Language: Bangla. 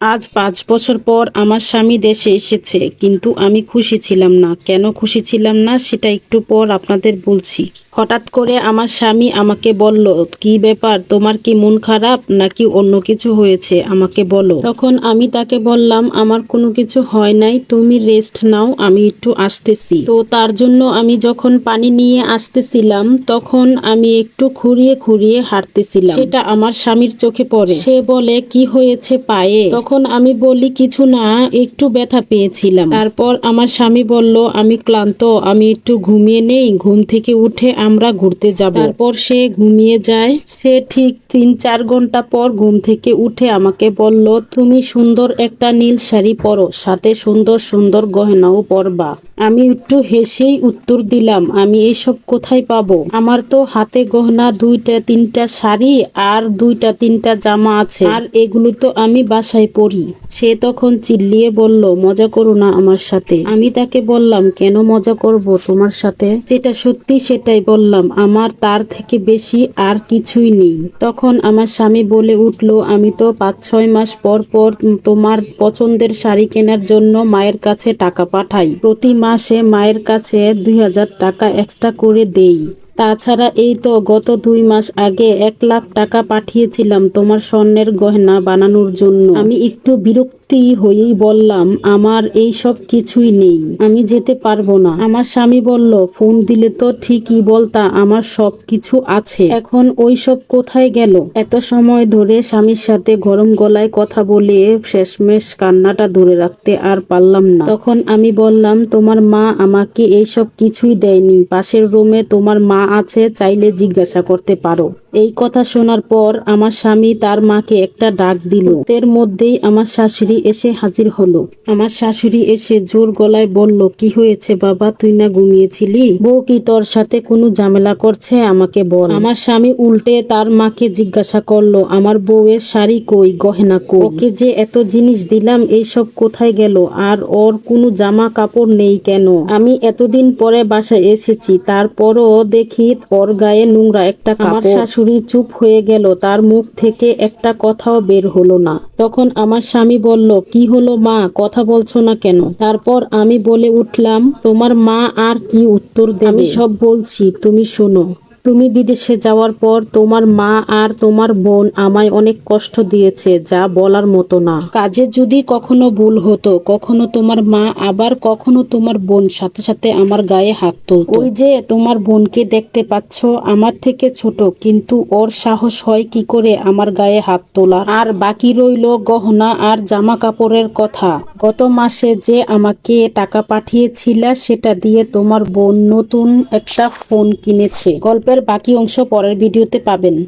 আজ পাঁচ বছর পর আমার স্বামী দেশে এসেছে, কিন্তু আমি খুশি ছিলাম না। কেন খুশি ছিলাম না, সেটা একটু পর আপনাদের বলছি। হঠাৎ করে আমার স্বামী আমাকে বলল, কি ব্যাপার? তোমার কি মন খারাপ? নাকি অন্য কিছু হয়েছে? আমাকে বলো। তখন আমি তাকে বললাম, আমার কোনো কিছু হয় নাই, তুমি রেস্ট নাও, আমি একটু আসতেছি। তো তার জন্য আমি যখন পানি নিয়ে আসতেছিলাম, তখন আমি একটু খুঁড়িয়ে খুঁড়িয়ে হাঁটতেছিলাম। সেটা আমার স্বামীর চোখে পড়ে। সে বলে, কি হয়েছে পায়ে? তখন আমি বলি, কিছু না, একটু ব্যথা পেয়েছিলাম। তারপর আমার স্বামী বলল, আমি ক্লান্ত, আমি একটু ঘুমিয়ে নেই, ঘুম থেকে উঠে আমরা ঘুরতে যাব। তারপর সে ঘুমিয়ে যায়। সে ঠিক তিন চার ঘণ্টা পর ঘুম থেকে উঠে আমাকে বলল, তুমি সুন্দর একটা নীল শাড়ি পরো, সাথে সুন্দর সুন্দর গহনাও পরবা। আমি একটু হেসেই উত্তর দিলাম, আমি এসব কোথায় পাবো? আমার তো হাতে গহনা, দুইটা, তিনটা শাড়ি আর দুইটা, তিনটা জামা আছে। আর এগুলো তো আমি বাসায় পরি। সে তখন চিল্লিয়ে বলল, মজা করো না আমার সাথে। আমি তাকে বললাম, কেন মজা করব তোমার সাথে? যেটা সত্যি সেটাই বললাম, আমার তার থেকে বেশি আর কিছুই নেই। তখন আমার স্বামী বলে উঠল, আমি তো পাঁচ ছয় মাস পর পর তোমার পছন্দের শাড়ি কেনার জন্য মায়ের কাছে টাকা পাঠাই। প্রতি মাসে মায়ের কাছে দুই হাজার টাকা এক্সট্রা করে দেই। তাছাড়া এই তো গত দুই মাস আগে এক লাখ টাকা পাঠিয়েছিলাম তোমার স্বর্ণের গহনা বানানোর জন্য। আমি একটু বিরক্তি হয়েই বললাম, আমার এই সব কিছুই নেই, আমি যেতে পারব না। আমার স্বামী বলল, ফোন দিলে তো ঠিকই বলতা, আমার সব কিছু আছে। এখন ওই সব কোথায় গেল? এত সময় ধরে স্বামীর সাথে গরম গলায় কথা বলে শেষমেশ কান্নাটা ধরে রাখতে আর পারলাম না। তখন আমি বললাম, তোমার মা আমাকে এইসব কিছুই দেয়নি। পাশের রুমে তোমার মা আছে চাইলে জিজ্ঞাসা করতে পারো। এই কথা শোনার পর আমার স্বামী তার মাকে একটা ডাক দিল। এর মধ্যেই আমার শাশুড়ি এসে হাজির হলো। আমার শাশুড়ি এসে জোর গলায় বলল, কি হয়েছে বাবা? তুই না ঘুমিয়েছিলি? বউ কি তোর সাথে কোনো ঝামেলা করছে? আমাকে বল। আমার স্বামী উল্টে তার মাকে জিজ্ঞাসা করল, আমার বউয়ের শাড়ি কই? গহেনা কই? ওকে যে এত জিনিস দিলাম, এইসব কোথায় গেল? আর ওর কোনো জামা কাপড় নেই কেন? আমি এতদিন পরে বাসায় এসেছি, তারপরও দেখি ওর গায়ে নোংরা একটা আমার শাশুড়ি চুপ হয়ে গেল তার মুখ থেকে একটা কথাও বের হলো না। তখন আমার স্বামী বলল কি হলো মা? কথা বলছো না কেন? তারপর আমি বলে উঠলাম তোমার মা আর কি উত্তর দেবে? আমি সব বলছি তুমি শোনো। তুমি বিদেশে যাওয়ার পর তোমার মা আর তোমার বোন আমায় অনেক কষ্ট দিয়েছে, যা বলার মতো না। কাজে যদি কখনো ভুল হতো, কখনো তোমার মা আবার কখনো তোমার বোন সাথে সাথে আমার গায়ে হাত ওই যে তোমার বোনকে দেখতে পাচ্ছ, আমার থেকে ছোট, কিন্তু ওর সাহস হয় কি করে আমার গায়ে হাত তোলার। আর বাকি রইল গহনা আর জামা কাপড়ের কথা। গত মাসে যে আমাকে টাকা পাঠিয়েছিলা, সেটা দিয়ে তোমার বোন নতুন একটা ফোন কিনেছে। গল্পের বাকি অংশ পরের ভিডিওতে পাবেন।